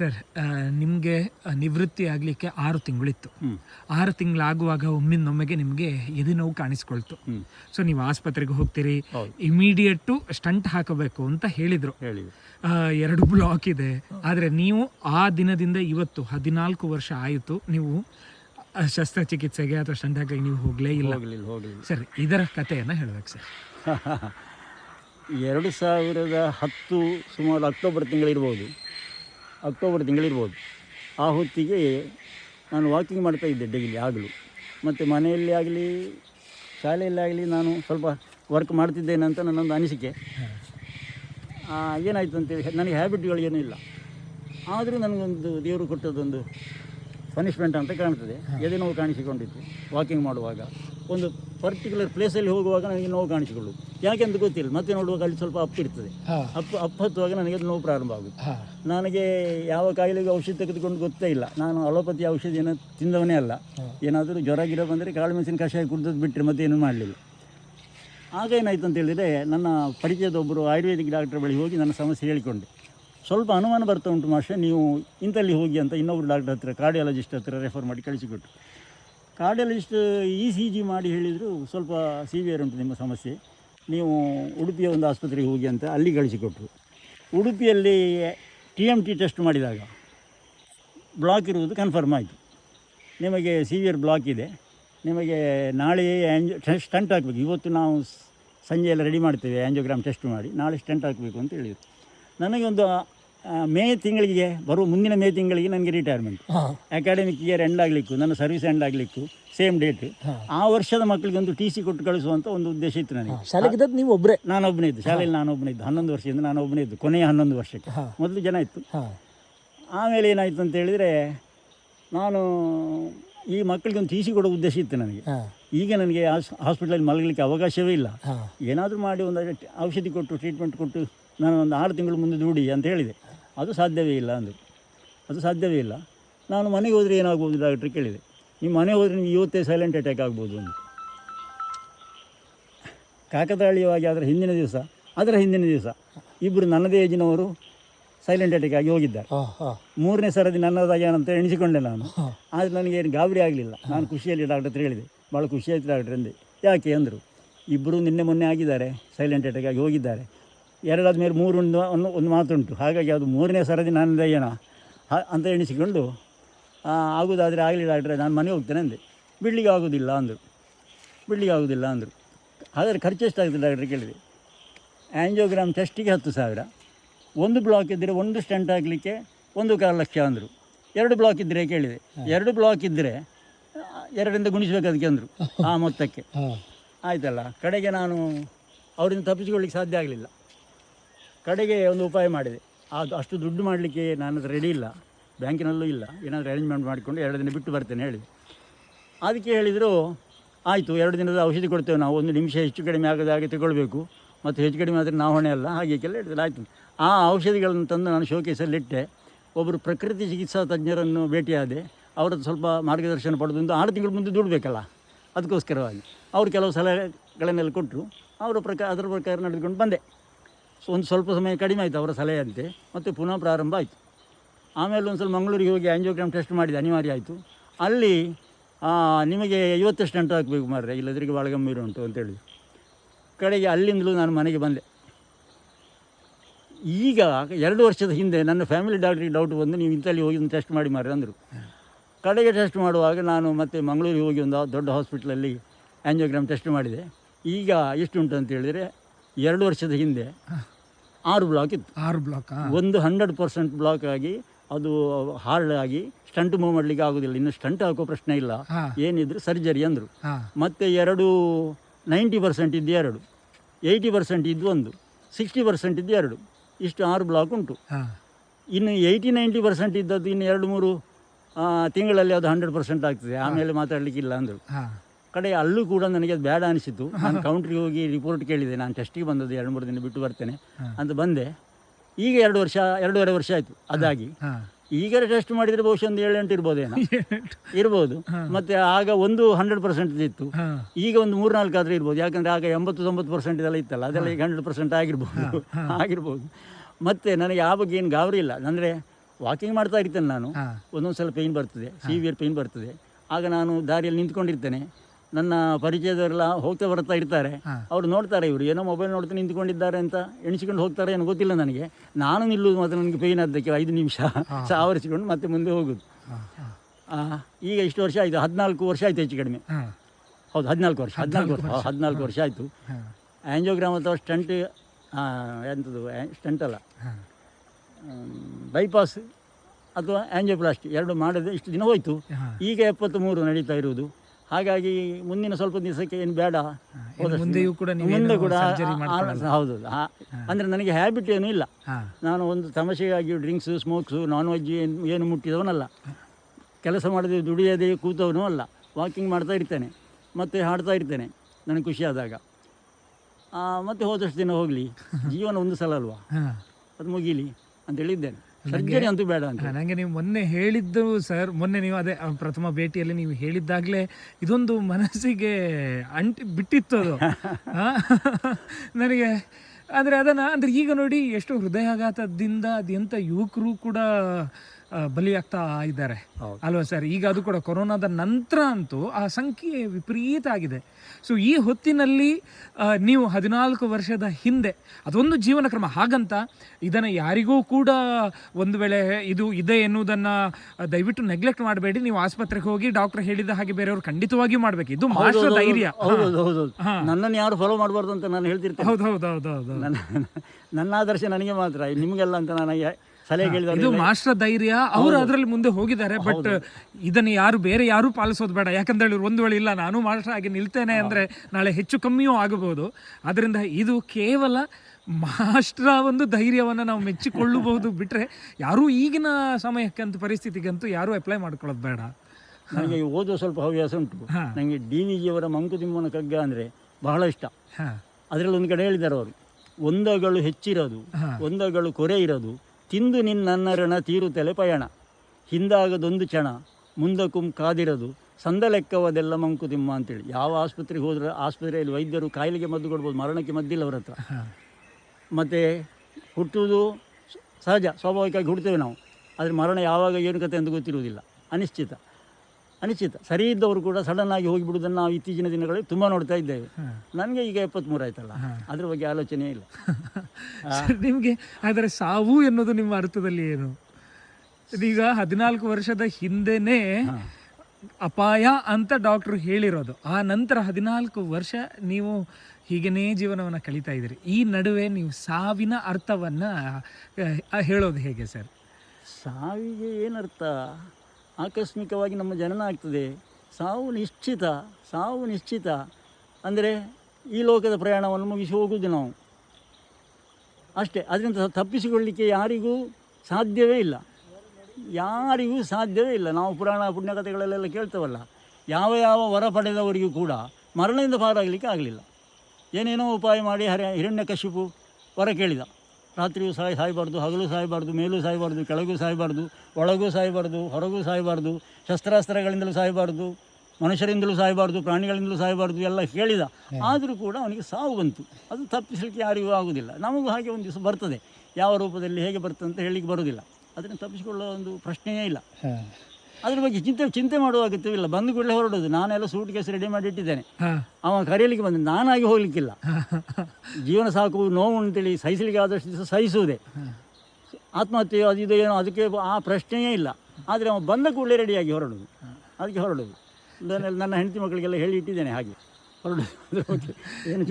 Sir ನಿಮಗೆ ನಿವೃತ್ತಿ ಆಗಲಿಕ್ಕೆ ಆರು ತಿಂಗಳಿತ್ತು. ಆರು ತಿಂಗಳಾಗುವಾಗ ಒಮ್ಮಿಂದೊಮ್ಮೆಗೆ ನಿಮಗೆ ಎದೆ ನೋವು ಕಾಣಿಸ್ಕೊಳ್ತು. ಸೊ ನೀವು ಆಸ್ಪತ್ರೆಗೆ ಹೋಗ್ತೀರಿ. ಇಮಿಡಿಯೇಟು ಸ್ಟಂಟ್ ಹಾಕಬೇಕು ಅಂತ ಹೇಳಿದರು. ಹೇಳಿ ಎರಡು ಬ್ಲಾಕ್ ಇದೆ. ಆದರೆ ನೀವು ಆ ದಿನದಿಂದ ಇವತ್ತು ಹದಿನಾಲ್ಕು ವರ್ಷ ಆಯಿತು ನೀವು ಶಸ್ತ್ರಚಿಕಿತ್ಸೆಗೆ ಅಥವಾ ಸ್ಟಂಟ್ ಹಾಕಲಿಕ್ಕೆ ನೀವು ಹೋಗಲೇ ಇಲ್ಲ. ಸರ್ ಇದರ ಕಥೆಯನ್ನು ಹೇಳಬೇಕು ಸರ್. ಎರಡು ಸಾವಿರದ ಹತ್ತು ಸುಮಾರು ಅಕ್ಟೋಬರ್ ತಿಂಗಳಿರ್ಬೋದು. ಅಕ್ಟೋಬರ್ ತಿಂಗಳಿರ್ಬೋದು. ಆ ಹೊತ್ತಿಗೆ ನಾನು ವಾಕಿಂಗ್ ಮಾಡ್ತಾ ಇದ್ದೆ ಡೈಲಿ ಆಗಲು. ಮತ್ತು ಮನೆಯಲ್ಲಿ ಆಗಲಿ, ಶಾಲೆಯಲ್ಲಿ ಆಗಲಿ ನಾನು ಸ್ವಲ್ಪ ವರ್ಕ್ ಮಾಡ್ತಿದ್ದೇನೆ ಅಂತ ನನ್ನೊಂದು ಅನಿಸಿಕೆ. ಏನಾಯಿತು ಅಂತೇಳಿ, ನನಗೆ ಹ್ಯಾಬಿಟ್ಗಳು ಏನೂ ಇಲ್ಲ. ಆದರೂ ನನಗೊಂದು ದೇವರು ಕೊಟ್ಟದ್ದೊಂದು ಪನಿಷ್ಮೆಂಟ್ ಅಂತ ಕಾಣ್ತದೆ. ಎದೆ ನೋವು ಕಾಣಿಸಿಕೊಂಡಿತ್ತು ವಾಕಿಂಗ್ ಮಾಡುವಾಗ. ಒಂದು ಪರ್ಟಿಕ್ಯುಲರ್ ಪ್ಲೇಸಲ್ಲಿ ಹೋಗುವಾಗ ನನಗೆ ನೋವು ಯಾಕೆ ಅಂತ ಗೊತ್ತಿಲ್ಲ. ಮತ್ತೆ ನೋಡುವಾಗ ಅಲ್ಲಿ ಸ್ವಲ್ಪ ಅಪ್ಪಿರ್ತದೆ ಇರ್ತದೆ. ಅಪ್ಪ ಅಪ್ ಹತ್ತುವಾಗ ನನಗೆ ಅದು ನೋವು ಪ್ರಾರಂಭ ಆಗುತ್ತೆ. ನನಗೆ ಯಾವ ಕಾಯಿಲೆಗೆ ಔಷಧಿ ತೆಗೆದುಕೊಂಡು ಗೊತ್ತೇ ಇಲ್ಲ. ನಾನು ಅಲೋಪತಿ ಔಷಧಿಯನ್ನು ತಿಂದವನೇ ಅಲ್ಲ. ಏನಾದರೂ ಜ್ವರ ಗಿಡ ಬಂದರೆ ಕಾಳು ಮೆಣಸಿನ ಕಷಾಯ ಕುಡಿದದ್ದು ಬಿಟ್ಟರೆ ಮತ್ತೇನು ಮಾಡಲಿಲ್ಲ. ಆಗ ಏನಾಯಿತು ಅಂತ ಹೇಳಿದರೆ ನನ್ನ ಪರಿಚಯದ ಒಬ್ಬರು ಆಯುರ್ವೇದಿಕ್ ಡಾಕ್ಟರ್ ಬಳಿ ಹೋಗಿ ನನ್ನ ಸಮಸ್ಯೆ ಹೇಳಿಕೊಂಡೆ. ಸ್ವಲ್ಪ ಅನುಮಾನ ಬರ್ತಾ ಉಂಟು ಮಾಷೆ ನೀವು ಇಂಥಲ್ಲಿ ಹೋಗಿ ಅಂತ ಇನ್ನೊಬ್ರು ಡಾಕ್ಟರ್ ಹತ್ರ ಕಾರ್ಡಿಯಾಲಜಿಸ್ಟ್ ಹತ್ರ ರೆಫರ್ ಮಾಡಿ ಕಳಿಸಿಕೊಟ್ಟು. ಕಾರ್ಡಿಯಾಲಜಿಸ್ಟ್ ಇ ಸಿ ಜಿ ಮಾಡಿ ಹೇಳಿದರು ಸ್ವಲ್ಪ ಸಿವಿಯರ್ ಉಂಟು ನಿಮ್ಮ ಸಮಸ್ಯೆ. ನೀವು ಉಡುಪಿಯ ಒಂದು ಆಸ್ಪತ್ರೆಗೆ ಹೋಗಿ ಅಂತ ಅಲ್ಲಿ ಕಳಿಸಿಕೊಟ್ರು. ಉಡುಪಿಯಲ್ಲಿ ಟಿ ಎಂ ಟಿ ಟೆಸ್ಟ್ ಮಾಡಿದಾಗ ಬ್ಲಾಕ್ ಇರುವುದು ಕನ್ಫರ್ಮ್ ಆಯಿತು. ನಿಮಗೆ ಸಿವಿಯರ್ ಬ್ಲಾಕ್ ಇದೆ. ನಿಮಗೆ ನಾಳೆಯೇ ಆ್ಯಂಜೋ ಸ್ಟಂಟ್ ಹಾಕಬೇಕು. ಇವತ್ತು ನಾವು ಸಂಜೆ ಎಲ್ಲ ರೆಡಿ ಮಾಡ್ತೇವೆ ಆ್ಯಂಜೋಗ್ರಾಮ್ ಟೆಸ್ಟ್ ಮಾಡಿ. ನಾಳೆ ಸ್ಟಂಟ್ ಹಾಕಬೇಕು ಅಂತ ಹೇಳಿದರು. ನನಗೆ ಒಂದು ಮೇ ತಿಂಗಳಿಗೆ ಬರುವ ಮುಂದಿನ ಮೇ ತಿಂಗಳಿಗೆ ನನಗೆ ರಿಟೈರ್ಮೆಂಟ್ ಅಕಾಡೆಮಿಕ್ ಇಯರ್ ಎಂಡ್ ಆಗಲಿಕ್ಕು ನನ್ನ ಸರ್ವಿಸ್ ಎಂಡ್ ಆಗಲಿಕ್ಕು ಸೇಮ್ ಡೇಟ್ ಆ ವರ್ಷದ ಮಕ್ಕಳಿಗೆ ಒಂದು ಟಿ ಸಿ ಕೊಟ್ಟು ಕಳಿಸುವಂತ ಒಂದು ಉದ್ದೇಶ ಇತ್ತು ನನಗೆ. ಶಾಲೆಗೆ ನೀವು ಒಬ್ಬರೇ ನಾನೊಬ್ಬನೇ ಇದ್ದು ಶಾಲೆಯಲ್ಲಿ ನಾನು ಒಬ್ಬನೇ ಇದ್ದು ಹನ್ನೊಂದು ವರ್ಷದಿಂದ ನಾನು ಒಬ್ಬನೇ ಇದ್ದು ಕೊನೆಯ ಹನ್ನೊಂದು ವರ್ಷಕ್ಕೆ. ಮೊದಲು ಜನ ಇತ್ತು. ಆಮೇಲೆ ಏನಾಯಿತು ಅಂತ ಹೇಳಿದರೆ ನಾನು ಈ ಮಕ್ಕಳಿಗೆ ಒಂದು ಟಿ ಸಿ ಕೊಡೋ ಉದ್ದೇಶ ಇತ್ತು ನನಗೆ. ಈಗ ನನಗೆ ಹಾಸ್ ಹಾಸ್ಪಿಟಲಲ್ಲಿ ಮಲಗಲಿಕ್ಕೆ ಅವಕಾಶವೇ ಇಲ್ಲ. ಏನಾದರೂ ಮಾಡಿ ಒಂದು ಔಷಧಿ ಕೊಟ್ಟು ಟ್ರೀಟ್ಮೆಂಟ್ ಕೊಟ್ಟು ನಾನು ಒಂದು ಆರು ತಿಂಗಳು ಮುಂದೆ ದುಡಿ ಅಂತ ಹೇಳಿದೆ. ಅದು ಸಾಧ್ಯವೇ ಇಲ್ಲ ಅಂದರು ಅದು ಸಾಧ್ಯವೇ ಇಲ್ಲ. ನಾನು ಮನೆಗೆ ಹೋದರೆ ಏನಾಗ್ಬೋದು ಡಾಕ್ಟ್ರ್ ಕೇಳಿದೆ. ನೀವು ಮನೆಗೆ ಹೋದರೆ ನಿಮ್ಗೆ ಇವತ್ತೇ ಸೈಲೆಂಟ್ ಅಟ್ಯಾಕ್ ಆಗ್ಬೋದು ಅಂತ ಕಾಕತಾಳೀಯವಾಗಿ ಅದರ ಹಿಂದಿನ ದಿವಸ ಅದರ ಹಿಂದಿನ ದಿವಸ ಇಬ್ಬರು ನನ್ನದೇ ಏಜಿನವರು ಸೈಲೆಂಟ್ ಅಟ್ಯಾಕ್ ಆಗಿ ಹೋಗಿದ್ದಾರೆ. ಮೂರನೇ ಸರದಿ ನನ್ನದಾಗ್ಯಾನ ಅಂತ ಎಣಿಸಿಕೊಂಡೆ ನಾನು. ಆದರೆ ನನಗೆ ಏನು ಗಾಬರಿ ಆಗಲಿಲ್ಲ. ನಾನು ಖುಷಿಯಲ್ಲಿ ಡಾಕ್ಟರ್ ಹತ್ರ ಹೇಳಿದೆ. ಭಾಳ ಖುಷಿಯಾಯಿತು ಡಾಕ್ಟ್ರ್ ಅಂದೆ ಯಾಕೆ ಅಂದರು. ಇಬ್ಬರು ನಿನ್ನೆ ಮೊನ್ನೆ ಆಗಿದ್ದಾರೆ. ಸೈಲೆಂಟ್ ಅಟ್ಯಾಕ್ ಆಗಿ ಹೋಗಿದ್ದಾರೆ. ಎರಡಾದ ಮೇಲೆ ಮೂರು ಒಂದು ಒಂದು ಒಂದು ಮಾತುಂಟು. ಹಾಗಾಗಿ ಅದು ಮೂರನೇ ಸರದಿ ನಾನು ಏನ? ಅಂತ ಎಣಿಸಿಕೊಂಡು ಆಗೋದಾದರೆ ಆಗಲಿ ಡಾಕ್ಟ್ರೆ ನಾನು ಮನೆಗೆ ಹೋಗ್ತೇನೆ ಅಂದೆ. ಬಿಡ್ಲಿಕ್ಕೆ ಆಗೋದಿಲ್ಲ ಅಂದರು. ಬಿಡ್ಲಿಕ್ಕೆ ಆಗೋದಿಲ್ಲ ಅಂದರು. ಹಾಗಾದರೆ ಖರ್ಚು ಎಷ್ಟಾಗ್ತದೆ ಡಾಕ್ಟ್ರ್ ಕೇಳಿದೆ ಆ್ಯಂಜಿಯೋಗ್ರಾಮ್ ಟೆಸ್ಟಿಗೆ ಹತ್ತು ಸಾವಿರ. ಒಂದು ಬ್ಲಾಕ್ ಇದ್ದರೆ ಒಂದು ಸ್ಟೆಂಟ್ ಆಗಲಿಕ್ಕೆ ಒಂದು ಕಾಲು ಲಕ್ಷ ಅಂದರು. ಎರಡು ಬ್ಲಾಕ್ ಇದ್ದರೆ ಕೇಳಿದೆ. ಎರಡು ಬ್ಲಾಕ್ ಇದ್ದರೆ ಎರಡರಿಂದ ಗುಣಿಸ್ಬೇಕು ಅದಕ್ಕೆ ಅಂದರು ಆ ಮೊತ್ತಕ್ಕೆ. ಆಯ್ತಲ್ಲ ಕಡೆಗೆ ನಾನು ಅವರಿಂದ ತಪ್ಪಿಸಿಕೊಳ್ಳಿಕ್ಕೆ ಸಾಧ್ಯ ಆಗಲಿಲ್ಲ. ಕಡೆಗೆ ಒಂದು ಉಪಾಯ ಮಾಡಿದೆ. ಅದು ಅಷ್ಟು ದುಡ್ಡು ಮಾಡಲಿಕ್ಕೆ ನಾನು ರೆಡಿ ಇಲ್ಲ. ಬ್ಯಾಂಕಿನಲ್ಲೂ ಇಲ್ಲ. ಏನಾದರೂ ಅರೇಂಜ್ಮೆಂಟ್ ಮಾಡಿಕೊಂಡು ಎರಡು ದಿನ ಬಿಟ್ಟು ಬರ್ತೇನೆ ಹೇಳಿ ಅದಕ್ಕೆ ಹೇಳಿದರು, ಆಯಿತು, ಎರಡು ದಿನದ ಔಷಧಿ ಕೊಡ್ತೇವೆ ನಾವು. ಒಂದು ನಿಮಿಷ ಹೆಚ್ಚು ಕಡಿಮೆ ಆಗದ ಹಾಗೆ ತಗೊಳ್ಬೇಕು. ಮತ್ತು ಹೆಚ್ಚು ಕಡಿಮೆ ಆದರೆ ನಾವು ಹೊಣೆ ಅಲ್ಲ. ಹಾಗೆ ಕೆಲ ಹೇಳಿದ್ರೆ. ಆಯಿತು. ಆ ಔಷಧಿಗಳನ್ನು ತಂದು ನಾನು ಶೋಕೇಸಲ್ಲಿಟ್ಟೆ ಒಬ್ಬರು ಪ್ರಕೃತಿ ಚಿಕಿತ್ಸಾ ತಜ್ಞರನ್ನು ಭೇಟಿಯಾದೆ. ಅವರದ್ದು ಸ್ವಲ್ಪ ಮಾರ್ಗದರ್ಶನ ಪಡೆದು ಆರು ತಿಂಗಳ ಮುಂದೆ ದುಡಬೇಕಲ್ಲ. ಅದಕ್ಕೋಸ್ಕರವಾಗಿ. ಅವರು ಕೆಲವು ಸಲಹೆಗಳನ್ನೆಲ್ಲ ಕೊಟ್ಟರು. ಅವರ ಪ್ರಕಾರ ಅದರ ಪ್ರಕಾರ ನಡೆದುಕೊಂಡು ಬಂದೆ. ಒಂದು ಸ್ವಲ್ಪ ಸಮಯ ಕಡಿಮೆ ಆಯಿತು ಅವರ ಸಲಹೆಯಂತೆ. ಮತ್ತು ಪುನಃ ಪ್ರಾರಂಭ ಆಯಿತು. ಆಮೇಲೆ ಒಂದು ಸಲ ಮಂಗಳೂರಿಗೆ ಹೋಗಿ ಆ್ಯಂಜಿಯೋಗ್ರಾಮ್ ಟೆಸ್ಟ್ ಮಾಡಿದೆ, ಅನಿವಾರ್ಯ ಆಯಿತು. ಅಲ್ಲಿ ನಿಮಗೆ ಐವತ್ತಷ್ಟು ಗಂಟೆ ಹಾಕಬೇಕು ಮಾರ್ರೆ ಇಲ್ಲದ್ರಿಗೆ ಭಾಳ ಗಂಭೀರ ಉಂಟು ಅಂತೇಳಿ ಕಡೆಗೆ ಅಲ್ಲಿಂದಲೂ ನಾನು ಮನೆಗೆ ಬಂದೆ. ಈಗ ಎರಡು ವರ್ಷದ ಹಿಂದೆ ನನ್ನ ಫ್ಯಾಮಿಲಿ ಡಾಕ್ಟ್ರಿಗೆ ಡೌಟ್ ಬಂದು ನೀವು ಇಂಥಲ್ಲಿ ಹೋಗಿ ಒಂದು ಟೆಸ್ಟ್ ಮಾಡಿ ಮಾರ್ರೆ ಅಂದರು. ಕಡೆಗೆ ಟೆಸ್ಟ್ ಮಾಡುವಾಗ ನಾನು ಮತ್ತೆ ಮಂಗಳೂರಿಗೆ ಹೋಗಿ ಒಂದು ದೊಡ್ಡ ಹಾಸ್ಪಿಟ್ಲಲ್ಲಿ ಆ್ಯಂಜಿಯೋಗ್ರಾಮ್ ಟೆಸ್ಟ್ ಮಾಡಿದೆ. ಈಗ ಎಷ್ಟುಂಟು ಅಂತ ಹೇಳಿದರೆ ಎರಡು ವರ್ಷದ ಹಿಂದೆ ಆರು ಬ್ಲಾಕ್ ಇತ್ತು. ಆರು ಬ್ಲಾಕ್ ಒಂದು ಹಂಡ್ರೆಡ್ ಪರ್ಸೆಂಟ್ ಬ್ಲಾಕ್ ಆಗಿ ಅದು ಹಾರ್ಡ್ ಆಗಿ ಸ್ಟಂಟ್ ಮೂವ್ ಮಾಡಲಿಕ್ಕೆ ಆಗೋದಿಲ್ಲ. ಇನ್ನು ಸ್ಟಂಟ್ ಹಾಕೋ ಪ್ರಶ್ನೆ ಇಲ್ಲ. ಏನಿದ್ರು ಸರ್ಜರಿ ಅಂದರು. ಮತ್ತೆ ಎರಡು ನೈಂಟಿ ಪರ್ಸೆಂಟ್ ಇದ್ದು ಎರಡು ಏಯ್ಟಿ ಪರ್ಸೆಂಟ್ ಇದ್ದು ಒಂದು ಸಿಕ್ಸ್ಟಿ ಪರ್ಸೆಂಟ್ ಇದ್ದು ಎರಡು. ಇಷ್ಟು ಆರು ಬ್ಲಾಕ್ ಉಂಟು. ಇನ್ನು ಏಯ್ಟಿ ನೈಂಟಿ ಪರ್ಸೆಂಟ್ ಇದ್ದದ್ದು ಇನ್ನು ಎರಡು ಮೂರು ತಿಂಗಳಲ್ಲಿ ಅದು ಹಂಡ್ರೆಡ್ ಪರ್ಸೆಂಟ್ ಆಗ್ತದೆ. ಆಮೇಲೆ ಮಾತಾಡಲಿಕ್ಕಿಲ್ಲ ಅಂದರು. ಕಡೆ ಅಲ್ಲೂ ಕೂಡ ನನಗೆ ಅದು ಬೇಡ ಅನಿಸಿತು ನಾನು ಕೌಂಟ್ರಿಗೆ ಹೋಗಿ ರಿಪೋರ್ಟ್ ಕೇಳಿದೆ. ನಾನು ಟೆಸ್ಟಿಗೆ ಬಂದದ್ದು ಎರಡು ಮೂರು ದಿನ ಬಿಟ್ಟು ಬರ್ತೇನೆ ಅಂತ ಬಂದೆ. ಈಗ ಎರಡು ವರ್ಷ ಎರಡೂವರೆ ವರ್ಷ ಆಯಿತು. ಅದಾಗಿ. ಈಗ ಟೆಸ್ಟ್ ಮಾಡಿದರೆ ಬಹುಶಃ ಒಂದು ಏಳು ಎಂಟು ಇರ್ಬೋದೇನೋ. ಇರ್ಬೋದು. ಮತ್ತು ಆಗ ಒಂದು ಹಂಡ್ರೆಡ್ ಪರ್ಸೆಂಟ್ ಇತ್ತು. ಈಗ ಒಂದು ಮೂರು ನಾಲ್ಕು ಆದರೆ ಇರ್ಬೋದು. ಯಾಕಂದರೆ ಆಗ ಎಂಬತ್ತು ತೊಂಬತ್ತು ಪರ್ಸೆಂಟ್ ಇದೆಲ್ಲ ಇತ್ತಲ್ಲ. ಅದೆಲ್ಲ ಈಗ ಹಂಡ್ರೆಡ್ ಪರ್ಸೆಂಟ್ ಆಗಿರ್ಬೋದು. ಆಗಿರ್ಬೋದು. ಮತ್ತು ನನಗೆ ಆ ಬಗ್ಗೆ ಏನು ಗಾಬರಿ ಇಲ್ಲ. ಅಂದರೆ ವಾಕಿಂಗ್ ಮಾಡ್ತಾ ಇರ್ತೇನೆ ನಾನು. ಒಂದೊಂದು ಸಲ ಪೇಯ್ನ್ ಬರ್ತದೆ. ಸಿವಿಯರ್ ಪೇಯ್ನ್ ಬರ್ತದೆ. ಆಗ ನಾನು ದಾರಿಯಲ್ಲಿ ನಿಂತ್ಕೊಂಡಿರ್ತೇನೆ. ನನ್ನ ಪರಿಚಯದವರೆಲ್ಲ ಹೋಗ್ತಾ ಬರ್ತಾ ಇರ್ತಾರೆ. ಅವ್ರು ನೋಡ್ತಾರೆ ಇವರು ಏನೋ ಮೊಬೈಲ್ ನೋಡ್ತಾ ನಿಂತ್ಕೊಂಡಿದ್ದಾರೆ ಅಂತ ಎಣಿಸಿಕೊಂಡು ಹೋಗ್ತಾರೆ ಏನೋ ಗೊತ್ತಿಲ್ಲ ನನಗೆ. ನಾನು ನಿಲ್ಲುವುದು ಮಾತ್ರ ನನಗೆ ಪೇಯ್ನ್ ಆದಕ್ಕೆ ಐದು ನಿಮಿಷ ಸಾವರಿಸಿಕೊಂಡು ಮತ್ತೆ ಮುಂದೆ ಹೋಗುದು. ಈಗ ಇಷ್ಟು ವರ್ಷ ಆಯಿತು ಹದಿನಾಲ್ಕು ವರ್ಷ ಆಯಿತು ಹೆಚ್ಚು ಕಡಿಮೆ. ಹೌದು ಹದಿನಾಲ್ಕು ವರ್ಷ ಹದಿನಾಲ್ಕು ವರ್ಷ ಹೌದು, ಹದಿನಾಲ್ಕು ವರ್ಷ ಆಯಿತು. ಆ್ಯಂಜಿಯೋಗ್ರಾಮ್ ಅಥವಾ ಸ್ಟಂಟ್ ಎಂಥದ್ದು ಸ್ಟಂಟ್ ಅಲ್ಲ. ಬೈಪಾಸ್ ಅಥವಾ ಆ್ಯಂಜಿಯೋಪ್ಲಾಸ್ಟಿ ಎರಡು ಮಾಡಿದ್ರೆ ಇಷ್ಟು ದಿನ ಹೋಯಿತು. ಈಗ ಎಪ್ಪತ್ತ್ಮೂರು ನಡೀತಾ ಇರುವುದು. ಹಾಗಾಗಿ ಮುಂದಿನ ಸ್ವಲ್ಪ ದಿವಸಕ್ಕೆ ಏನು ಬೇಡ. ಮುಂದೆಯೂ ಕೂಡ ಮುಂದೆ ಕೂಡ? ಹೌದು. ಅಂದರೆ ನನಗೆ ಹ್ಯಾಬಿಟ್ ಏನೂ ಇಲ್ಲ. ನಾನು ಒಂದು ತಮಾಷೆಗಾಗಿ ಡ್ರಿಂಕ್ಸು ಸ್ಮೋಕ್ಸು ನಾನ್ ವೆಜ್ ಏನು ಏನು ಮುಟ್ಟಿದವನಲ್ಲ. ಕೆಲಸ ಮಾಡದೆ ದುಡಿಯದೆ ಕೂತವನೂ ಅಲ್ಲ. ವಾಕಿಂಗ್ ಮಾಡ್ತಾ ಇರ್ತೇನೆ. ಮತ್ತು ಹಾಡ್ತಾ ಇರ್ತೇನೆ. ನನಗೆ ಖುಷಿ ಆದಾಗ. ಆ, ಮತ್ತೆ ಹೋದಷ್ಟು ದಿನ ಹೋಗಲಿ. ಜೀವನ ಒಂದು ಸಲ ಅಲ್ವಾ? ಅದು ಮುಗೀಲಿ ಅಂತ ಹೇಳಿದ್ದೇನೆ. ಸರ್ಜರಿ ಅಂತೂ ಬೇಡ ಅಂತ. ನನಗೆ ನಂಗೆ ನೀವು ಮೊನ್ನೆ ಹೇಳಿದ್ದು ಸರ್ ಮೊನ್ನೆ ನೀವು ಅದೇ ಪ್ರಥಮ ಭೇಟಿಯಲ್ಲಿ ನೀವು ಹೇಳಿದ್ದಾಗಲೇ ಇದೊಂದು ಮನಸ್ಸಿಗೆ ಅಂಟಿ ಬಿಟ್ಟಿತ್ತು ಅದು. ನನಗೆ ಅಂದರೆ ಅದನ್ನು ಅಂದರೆ ಈಗ ನೋಡಿ ಎಷ್ಟು ಹೃದಯಾಘಾತದಿಂದ ಅದೆಂಥ ಯುವಕರು ಕೂಡ ಬಲಿಯಾಗ್ತಾ ಇದ್ದಾರೆ. ಅಲ್ವಾ ಸರ್? ಈಗ ಅದು ಕೂಡ ಕೊರೋನಾದ ನಂತರ ಅಂತೂ ಆ ಸಂಖ್ಯೆ ವಿಪರೀತ ಆಗಿದೆ. ಸೊ ಈ ಹೊತ್ತಿನಲ್ಲಿ ನೀವು ಹದಿನಾಲ್ಕು ವರ್ಷದ ಹಿಂದೆ ಅದೊಂದು ಜೀವನ ಕ್ರಮ ಹಾಗಂತ ಇದನ್ನು ಯಾರಿಗೂ ಕೂಡ ಒಂದು ವೇಳೆ ಇದು ಇದೆ ಎನ್ನುವುದನ್ನು ದಯವಿಟ್ಟು ನೆಗ್ಲೆಕ್ಟ್ ಮಾಡಬೇಡಿ. ನೀವು ಆಸ್ಪತ್ರೆಗೆ ಹೋಗಿ ಡಾಕ್ಟರ್ ಹೇಳಿದ ಹಾಗೆ ಬೇರೆಯವರು ಖಂಡಿತವಾಗಿಯೂ ಮಾಡಬೇಕು. ಇದು ಮಾಸ್ಟರ್ ಧೈರ್ಯ. ಹೌದು ಹೌದು ಹಾ. ನನ್ನನ್ನು ಯಾರು ಫಾಲೋ ಮಾಡಬಾರ್ದು ಅಂತ ನಾನು ಹೇಳ್ತಿರ್ತೇನೆ. ಹೌದು ಹೌದು ಹೌದು ಹೌದು ನನ್ನ ಆದರ್ಶ ನನಗೆ ಮಾತ್ರ. ನಿಮಗೆಲ್ಲ ಅಂತ ನಾನು ಸಲಹೆ ಇದು ಮಾಸ್ಟರ್ ಧೈರ್ಯ ಅವರು ಅದರಲ್ಲಿ ಮುಂದೆ ಹೋಗಿದ್ದಾರೆ ಬಟ್ ಇದನ್ನ ಯಾರು ಬೇರೆ ಯಾರು ಪಾಲಿಸೋದು ಬೇಡ. ಯಾಕಂದ್ರೆ ಇವ್ರು ಒಂದು ವೇಳೆ ಇಲ್ಲ ನಾನು ಮಾಸ್ಟರ್ ಆಗಿ ನಿಲ್ತೇನೆ ಅಂದ್ರೆ ನಾಳೆ ಹೆಚ್ಚು ಕಮ್ಮಿಯೂ ಆಗಬಹುದು. ಅದರಿಂದ ಇದು ಕೇವಲ ಮಾಸ್ಟ್ರ ಒಂದು ಧೈರ್ಯವನ್ನು ನಾವು ಮೆಚ್ಚಿಕೊಳ್ಳಬಹುದು ಬಿಟ್ರೆ ಯಾರೂ ಈಗಿನ ಸಮಯಕ್ಕಂತೂ ಪರಿಸ್ಥಿತಿಗಂತೂ ಯಾರೂ ಅಪ್ಲೈ ಮಾಡ್ಕೊಳ್ಳೋದು ಬೇಡ. ನನಗೆ ಓದೋ ಸ್ವಲ್ಪ ಹವ್ಯಾಸ ಉಂಟು. ನನಗೆ ಡಿ ವಿ ಜಿಯವರ ಮಂಕುತಿಮ್ಮನ ಕಗ್ಗ ಅಂದರೆ ಬಹಳ ಇಷ್ಟ. ಅದರಲ್ಲಿ ಒಂದು ಕಡೆ ಹೇಳಿದ್ದಾರೆ ಅವರು ಒಂದಗಳು ಹೆಚ್ಚಿರೋದು ಒಂದಗಳು ಕೊರೆ ಇರೋದು ತಿಂದು ನಿನ್ನ ರಣ ತೀರುತ್ತಲೆ ಪಯಣ. ಹಿಂದಾಗದೊಂದು ಕ್ಷಣ ಮುಂದಕ್ಕೂ ಕಾದಿರದು ಸಂದ ಲೆಕ್ಕವದೆಲ್ಲ ಮಂಕುತಿಮ್ಮ ಅಂತೇಳಿ. ಯಾವ ಆಸ್ಪತ್ರೆಗೆ ಹೋದ್ರೆ ಆಸ್ಪತ್ರೆಯಲ್ಲಿ ವೈದ್ಯರು ಕಾಯಿಲೆಗೆ ಮದ್ದು ಕೊಡ್ಬೋದು ಮರಣಕ್ಕೆ ಮದ್ದಿಲ್ಲ ಅವ್ರ ಹತ್ರ. ಮತ್ತು ಹುಟ್ಟುವುದು ಸಹಜ ಸ್ವಾಭಾವಿಕವಾಗಿ ಹುಡ್ತೇವೆ ನಾವು. ಆದರೆ ಮರಣ ಯಾವಾಗ ಏನು ಕತೆ ಅಂತ ಗೊತ್ತಿರುವುದಿಲ್ಲ. ಅನಿಶ್ಚಿತ. ಅನಿಶ್ಚಿತ. ಸರಿ ಇದ್ದವರು ಕೂಡ ಸಡನ್ ಆಗಿ ಹೋಗಿಬಿಡುವುದನ್ನು ನಾವು ಇತ್ತೀಚಿನ ದಿನಗಳಲ್ಲಿ ತುಂಬ ನೋಡ್ತಾ ಇದ್ದೇವೆ. ನನಗೆ ಈಗ ಎಪ್ಪತ್ತ್ಮೂರು ಆಯ್ತಲ್ಲ. ಅದ್ರ ಬಗ್ಗೆ ಆಲೋಚನೆ ಇಲ್ಲ. ನಿಮಗೆ ನಿಮ್ಗೆ ಆದರೆ ಸಾವು ಎನ್ನುವುದು ನಿಮ್ಮ ಅರ್ಥದಲ್ಲಿ ಏನು? ಇದೀಗ ಹದಿನಾಲ್ಕು ವರ್ಷದ ಹಿಂದೆನೇ ಅಪಾಯ ಅಂತ ಡಾಕ್ಟ್ರು ಹೇಳಿರೋದು. ಆ ನಂತರ ಹದಿನಾಲ್ಕು ವರ್ಷ ನೀವು ಹೀಗೇನೇ ಜೀವನವನ್ನು ಕಳೀತಾ ಇದ್ದೀರಿ. ಈ ನಡುವೆ ನೀವು ಸಾವಿನ ಅರ್ಥವನ್ನು ಹೇಳೋದು ಹೇಗೆ ಸರ್? ಸಾವಿಗೆ ಏನರ್ಥ? ಆಕಸ್ಮಿಕವಾಗಿ ನಮ್ಮ ಜನನ ಆಗ್ತದೆ. ಸಾವು ನಿಶ್ಚಿತ ಸಾವು ನಿಶ್ಚಿತ. ಅಂದರೆ ಈ ಲೋಕದ ಪ್ರಯಾಣವನ್ನು ಮುಗಿಸಿ ಹೋಗುವುದು ನಾವು. ಅಷ್ಟೇ, ಅದರಿಂದ ತಪ್ಪಿಸಿಕೊಳ್ಳಲಿಕ್ಕೆ ಯಾರಿಗೂ ಸಾಧ್ಯವೇ ಇಲ್ಲ. ಯಾರಿಗೂ ಸಾಧ್ಯವೇ ಇಲ್ಲ. ನಾವು ಪುರಾಣ ಪುಣ್ಯಕಥೆಗಳಲ್ಲೆಲ್ಲ ಕೇಳ್ತೇವಲ್ಲ. ಯಾವ ಯಾವ ವರ ಪಡೆದವರಿಗೂ ಕೂಡ ಮರಣದಿಂದ ಪಾರಾಗಲಿಕ್ಕೆ ಆಗಲಿಲ್ಲ. ಏನೇನೋ ಉಪಾಯ ಮಾಡಿ ಹರ ಹಿರಣ್ಯಕಶಿಪು ವರ ಕೇಳಿದ. ರಾತ್ರಿಯೂ ಸಾಯ್ ಸಾಯಬಾರ್ದು ಹಗಲು ಸಾಯಬಾರ್ದು ಮೇಲೂ ಸಾಯಬಾರ್ದು ಕೆಳಗೂ ಸಾಯಬಾರ್ದು ಒಳಗೂ ಸಾಯಬಾರ್ದು ಹೊರಗೂ ಸಾಯಬಾರ್ದು ಶಸ್ತ್ರಾಸ್ತ್ರಗಳಿಂದಲೂ ಸಾಯಬಾರ್ದು ಮನುಷ್ಯರಿಂದಲೂ ಸಾಯಬಾರ್ದು ಪ್ರಾಣಿಗಳಿಂದಲೂ ಸಾಯಬಾರ್ದು ಎಲ್ಲ ಹೇಳಿದ. ಆದರೂ ಕೂಡ ಅವನಿಗೆ ಸಾವು ಬಂತು. ಅದು ತಪ್ಪಿಸಲಿಕ್ಕೆ ಯಾರಿಗೂ ಆಗುವುದಿಲ್ಲ ನಮಗೂ ಹಾಗೆ ಒಂದು ದಿವಸ ಬರ್ತದೆ. ಯಾವ ರೂಪದಲ್ಲಿ ಹೇಗೆ ಬರ್ತದೆ ಅಂತ ಹೇಳಲಿಕ್ಕೆ ಬರೋದಿಲ್ಲ. ಅದನ್ನು ತಪ್ಪಿಸಿಕೊಳ್ಳೋ ಒಂದು ಪ್ರಶ್ನೆಯೇ ಇಲ್ಲ. ಅದ್ರ ಬಗ್ಗೆ ಚಿಂತೆ ಚಿಂತೆ ಮಾಡುವ ಅಗತ್ಯವಿಲ್ಲ. ಬಂದು ಕೂಡಲೇ ಹೊರಡೋದು. ನಾನೆಲ್ಲ ಸೂಟ್ ಕೇಸ್ ರೆಡಿ ಮಾಡಿ ಇಟ್ಟಿದ್ದೇನೆ ಅವ ಕರೆಯಲಿಕ್ಕೆ ಬಂದ ನಾನಾಗಿ ಹೋಗಲಿಕ್ಕಿಲ್ಲ. ಜೀವನ ಸಾಕು ನೋವು ಅಂತೇಳಿ ಸಹಿಸಲಿಕ್ಕೆ ಆದಷ್ಟು ದಿವಸ ಸಹಿಸುವುದೇ. ಆತ್ಮಹತ್ಯೆ ಅದು ಇದು ಏನೋ ಅದಕ್ಕೆ ಆ ಪ್ರಶ್ನೆಯೇ ಇಲ್ಲ. ಆದರೆ ಅವ ಬಂದ ಕೂಡಲೇ ರೆಡಿಯಾಗಿ ಹೊರಡೋದು. ಅದಕ್ಕೆ ಹೊರಡೋದು. ನನ್ನ ಹೆಂಡತಿ ಮಕ್ಕಳಿಗೆಲ್ಲ ಹೇಳಿ ಇಟ್ಟಿದ್ದೇನೆ ಹಾಗೆ.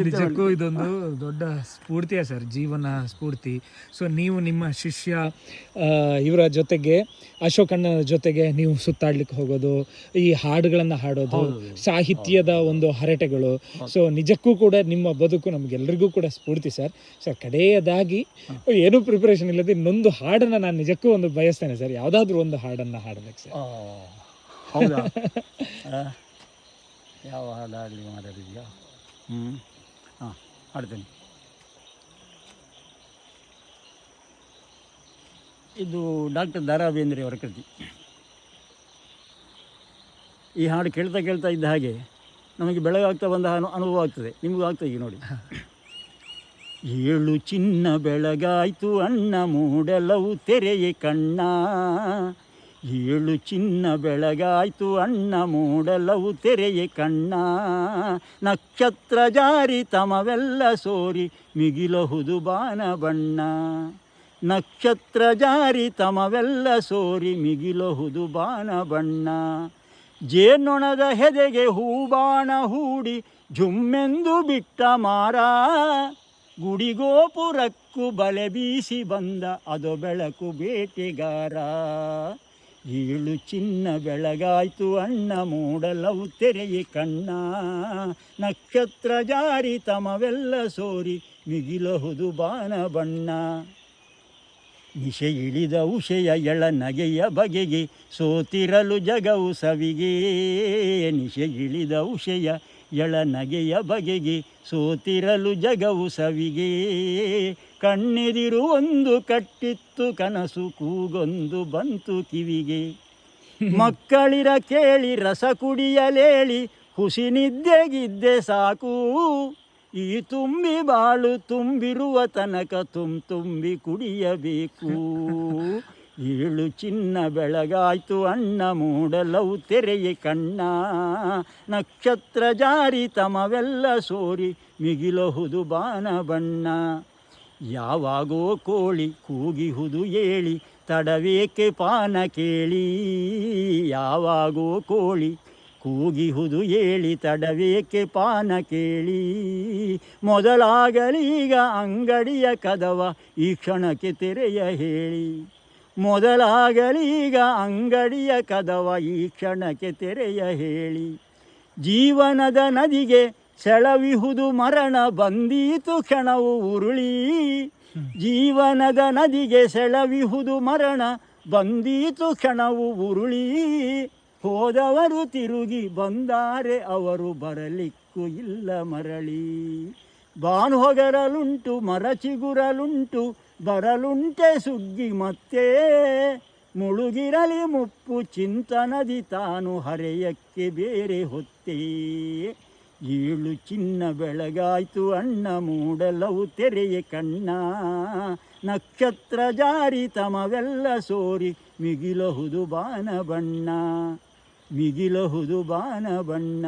ನಿಜಕ್ಕೂ ಇದೊಂದು ದೊಡ್ಡ ಸ್ಫೂರ್ತಿಯ ಸರ್ ಜೀವನ ಸ್ಫೂರ್ತಿ. ಸೊ ನೀವು ನಿಮ್ಮ ಶಿಷ್ಯ ಇವರ ಜೊತೆಗೆ ಅಶೋಕಣ್ಣನ ಜೊತೆಗೆ ನೀವು ಸುತ್ತಾಡ್ಲಿಕ್ಕೆ ಹೋಗೋದು ಈ ಹಾಡುಗಳನ್ನು ಹಾಡೋದು ಸಾಹಿತ್ಯದ ಒಂದು ಹರಟೆಗಳು. ಸೊ ನಿಜಕ್ಕೂ ಕೂಡ ನಿಮ್ಮ ಬದುಕು ನಮಗೆಲ್ಲರಿಗೂ ಕೂಡ ಸ್ಫೂರ್ತಿ ಸರ್. ಸರ್ ಕಡೆಯದಾಗಿ ಏನೂ ಪ್ರಿಪರೇಷನ್ ಇಲ್ಲದೆ ಇನ್ನೊಂದು ಹಾಡನ್ನು ನಾನು ನಿಜಕ್ಕೂ ಒಂದು ಬಯಸ್ತೇನೆ ಸರ್. ಯಾವುದಾದ್ರೂ ಒಂದು ಹಾಡನ್ನು ಹಾಡಬೇಕು ಸರ್. ಯಾವ ಹಾಡು ಆಗಲಿ ಮಾತಾಡಿದ್ಯಾ ಹ್ಞೂ ಹಾಂ, ಹಾಡ್ತೇನೆ. ಇದು ಡಾಕ್ಟರ್ ದಾರಾ ಬೇಂದ್ರೆ ಅವರ ಕೃತಿ. ಈ ಹಾಡು ಕೇಳ್ತಾ ಕೇಳ್ತಾ ಇದ್ದ ಹಾಗೆ ನಮಗೆ ಬೆಳಗಾಗ್ತಾ ಬಂದ ಅನು ಅನುಭವ ಆಗ್ತದೆ. ನಿಮಗೂ ಆಗ್ತದೆ ಈಗ ನೋಡಿ. ಏಳು ಚಿನ್ನ ಬೆಳಗಾಯ್ತು, ಅಣ್ಣ ಮೂಡಲವು ತೆರೆಯೇ ಕಣ್ಣ. ಏಳು ಚಿನ್ನ ಬೆಳಗಾಯ್ತು ಅಣ್ಣ ಮೂಡಲವು ತೆರೆಯೆ ಕಣ್ಣ. ನಕ್ಷತ್ರ ಜಾರಿ ತಮವೆಲ್ಲ ಸೋರಿ, ಮಿಗಿಲಹುದು ಬಾನ ಬಣ್ಣ. ನಕ್ಷತ್ರ ಜಾರಿ ತಮವೆಲ್ಲ ಸೋರಿ, ಮಿಗಿಲಹುದು ಬಾನ ಬಣ್ಣ. ಜೇನೊಣದ ಹೆದೆಗೆ ಹೂಬಾಣ ಹೂಡಿ, ಜುಮ್ಮೆಂದು ಬಿಟ್ಟ ಮಾರ. ಗುಡಿಗೋಪುರಕ್ಕೂ ಬಲೆ ಬೀಸಿ ಬಂದ, ಅದು ಬೆಳಕು ಬೇಟೆಗಾರ. ಏಳು ಚಿನ್ನ ಬೆಳಗಾಯ್ತು, ಅಣ್ಣ ಮೂಡಲವು ತೆರೆಯಿ ಕಣ್ಣ. ನಕ್ಷತ್ರ ಜಾರಿ ತಮವೆಲ್ಲ ಸೋರಿ, ಮಿಗಿಲಹುದು ಬಾನ ಬಣ್ಣ. ನಿಶೆ ಇಳಿದ ಉಷೆಯ ಎಳ ನಗೆಯ ಬಗೆಗೆ ಸೋತಿರಲು ಜಗವು ಸವಿಗೆ. ನಿಶೆ ಇಳಿದ ಉಷೆಯ ಎಳ ನಗೆಯ ಬಗೆಗೆ ಸೋತಿರಲು ಜಗವು ಸವಿಗೆ. ಕಣ್ಣೆದಿರು ಒಂದು ಕಟ್ಟಿತ್ತು ಕನಸು ಕೂಗೊಂದು ಬಂತು ಕಿವಿಗೆ. ಮಕ್ಕಳಿರ ಕೇಳಿ ರಸ ಕುಡಿಯಲೇಳಿ, ಹುಸಿ ನಿದ್ದೆಗಿದ್ದೆ ಸಾಕು. ಈ ತುಂಬಿ ಬಾಳು ತುಂಬಿರುವ ತನಕ ತುಂ ತುಂಬಿ ಕುಡಿಯಬೇಕು. ಏಳು ಚಿನ್ನ ಬೆಳಗಾಯ್ತು ಅಣ್ಣ ಮೂಡಲವು ತೆರೆಯೇ ಕಣ್ಣ. ನಕ್ಷತ್ರ ಜಾರಿ ತಮವೆಲ್ಲ ಸೋರಿ, ಮಿಗಿಲಹುದು ಬಾನ ಬಣ್ಣ. ಯಾವಾಗೋ ಕೋಳಿ ಕೂಗಿಹುದು ಏಳಿ, ತಡವೇಕೆ ಪಾನ ಕೇಳಿ. ಯಾವಾಗೋ ಕೋಳಿ ಕೂಗಿಹುದು ಏಳಿ, ತಡವೇಕೆ ಪಾನ ಕೇಳಿ. ಮೊದಲಾಗಲೀಗ ಅಂಗಡಿಯ ಕದವ ಈ ಕ್ಷಣಕ್ಕೆ ತೆರೆಯ ಹೇಳಿ. ಮೊದಲಾಗಲೀಗ ಅಂಗಡಿಯ ಕದವ ಈ ಕ್ಷಣಕ್ಕೆ ತೆರೆಯ ಹೇಳಿ, ಜೀವನದ ನದಿಗೆ ಸೆಳವಿಹುದು ಮರಣ ಬಂದೀತು ಕ್ಷಣವು ಉರುಳಿ, ಜೀವನದ ನದಿಗೆ ಸೆಳವಿಹುದು ಮರಣ ಬಂದೀತು ಕ್ಷಣವು ಉರುಳಿ. ಹೋದವರು ತಿರುಗಿ ಬಂದಾರೆ, ಅವರು ಬರಲಿಕ್ಕೂ ಇಲ್ಲ ಮರಳಿ. ಬಾನು ಹೊಗರಲುಂಟು ಮರಚಿಗುರಲುಂಟು ಬರಲುಂಟೆ ಸುಗ್ಗಿ ಮತ್ತೆ ಮುಳುಗಿರಲಿ ಮುಪ್ಪು ಚಿಂತನದಿ ತಾನು ಹರೆಯಕ್ಕೆ ಬೇರೆ ಹೊತ್ತೇ. ಏಳು ಚಿನ್ನ ಬೆಳಗಾಯ್ತು ಅಣ್ಣ ಮೂಡಲವು ತೆರೆಯ ಕಣ್ಣ. ನಕ್ಷತ್ರ ಜಾರಿ ತಮವೆಲ್ಲ ಸೋರಿ ಮಿಗಿಲಹುದು ಬಾನ ಬಣ್ಣ ಮಿಗಿಲಹುದು ಬಾನ ಬಣ್ಣ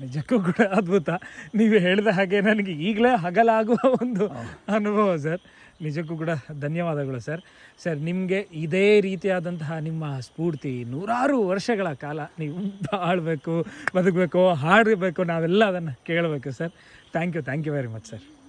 ನಿಜಕ್ಕೂ ಕೂಡ ಅದ್ಭುತ. ನೀವು ಹೇಳಿದ ಹಾಗೆ ನನಗೆ ಈಗಲೇ ಹಗಲಾಗುವ ಒಂದು ಅನುಭವ, ಸರ್. ನಿಜಕ್ಕೂ ಕೂಡ ಧನ್ಯವಾದಗಳು, ಸರ್. ಸರ್, ನಿಮಗೆ ಇದೇ ರೀತಿಯಾದಂತಹ ನಿಮ್ಮ ಸ್ಫೂರ್ತಿ ನೂರಾರು ವರ್ಷಗಳ ಕಾಲ ನೀವು ಬಾಳಬೇಕು, ಬದುಕಬೇಕು, ಹಾಡಬೇಕು, ನಾವೆಲ್ಲ ಅದನ್ನು ಕೇಳಬೇಕು, sir. Thank you thank you very much sir